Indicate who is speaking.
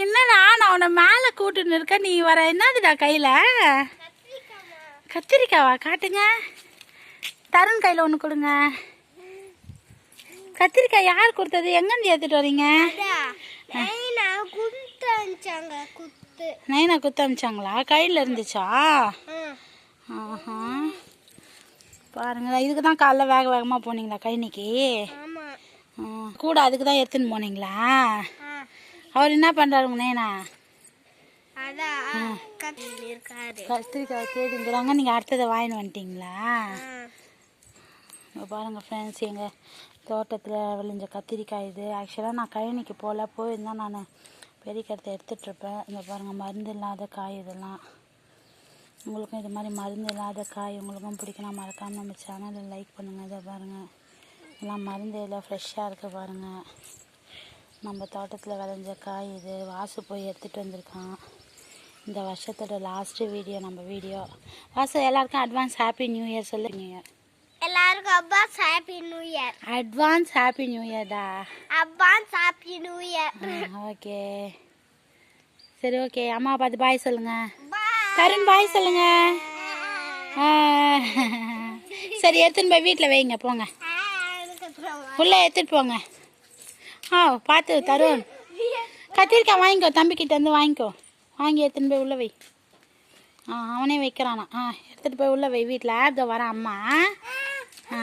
Speaker 1: அவனை மேலே கூட்டுன்னு இருக்க நீ வர என்னதுடா கையில்? கத்திரிக்காவா? காட்டுங்க. தருண் கையில் ஒன்று கொடுங்க. கத்திரிக்காய் யார் கொடுத்தது? எங்கேருந்து எடுத்துட்டு வரீங்க?
Speaker 2: நான் குத்து.
Speaker 1: நைனா அமிச்சாங்களா கையில் இருந்துச்சா? ஆஹா. பாருங்களா இதுக்கு தான் காலைல வேக வேகமாக போனீங்களா கழனிக்கு கூட அதுக்கு தான் எடுத்துன்னு போனீங்களா? அவர் என்ன பண்ணுறாரு உங்க நைனா கத்திரிக்காய் தேடிங்கிறாங்க நீங்கள் அடுத்ததை வாங்கின்னு வந்துட்டீங்களா? பாருங்கள் ஃப்ரெண்ட்ஸ் எங்கள் தோட்டத்தில் விளைஞ்ச கத்திரிக்காய் இது. ஆக்சுவலாக நான் கழனிக்கு போகல போயிருந்தா நான் பெரிக்கிறத எடுத்துட்ருப்பேன் இந்த பாருங்கள் மருந்து இல்லாத காய் இதெல்லாம். உங்களுக்கும் இது மாதிரி மருந்து இல்லாத காய் உங்களுக்கும் பிடிக்கலாம் மறக்காமல் நம்ம சேனலில் லைக் பண்ணுங்கள் இதை பாருங்கள் எல்லாம் மருந்து இல்லை ஃப்ரெஷ்ஷாக இருக்குது பாருங்கள் நம்ம தோட்டத்தில் விளைஞ்ச காய் இது வாசு போய் எடுத்துகிட்டு வந்திருக்கான். இந்த வருஷத்தோட லாஸ்ட்டு வீடியோ நம்ம வீடியோ வாசு எல்லாருக்கும் அட்வான்ஸ் ஹாப்பி நியூ இயர் சொல்லு. நியூ இயர்
Speaker 2: எல்லாருக்கும் Abbas happy new year
Speaker 1: advance happy new இயர்டா
Speaker 2: Abbas happy new year
Speaker 1: okay சரி ஓகே அம்மா பார்த்து பாய் சொல்லுங்க. தருண் பாய் சொல்லுங்க. சரி எடுத்துன்னு போய் வீட்டில் வைங்க போங்க. உள்ளே எடுத்துட்டு போங்க. ஆ பார்த்து தருண் கத்திரிக்காய் வாங்கிக்கோ தம்பிக்கிட்ட இருந்து வாங்கிக்கோ. வாங்கி எடுத்துன்னு போய் உள்ளே வை. ஆ அவனே வைக்கிறானா ஆ எடுத்துகிட்டு போய் உள்ளே வை. வீட்டில் இதோ வரான் அம்மா. ஆ.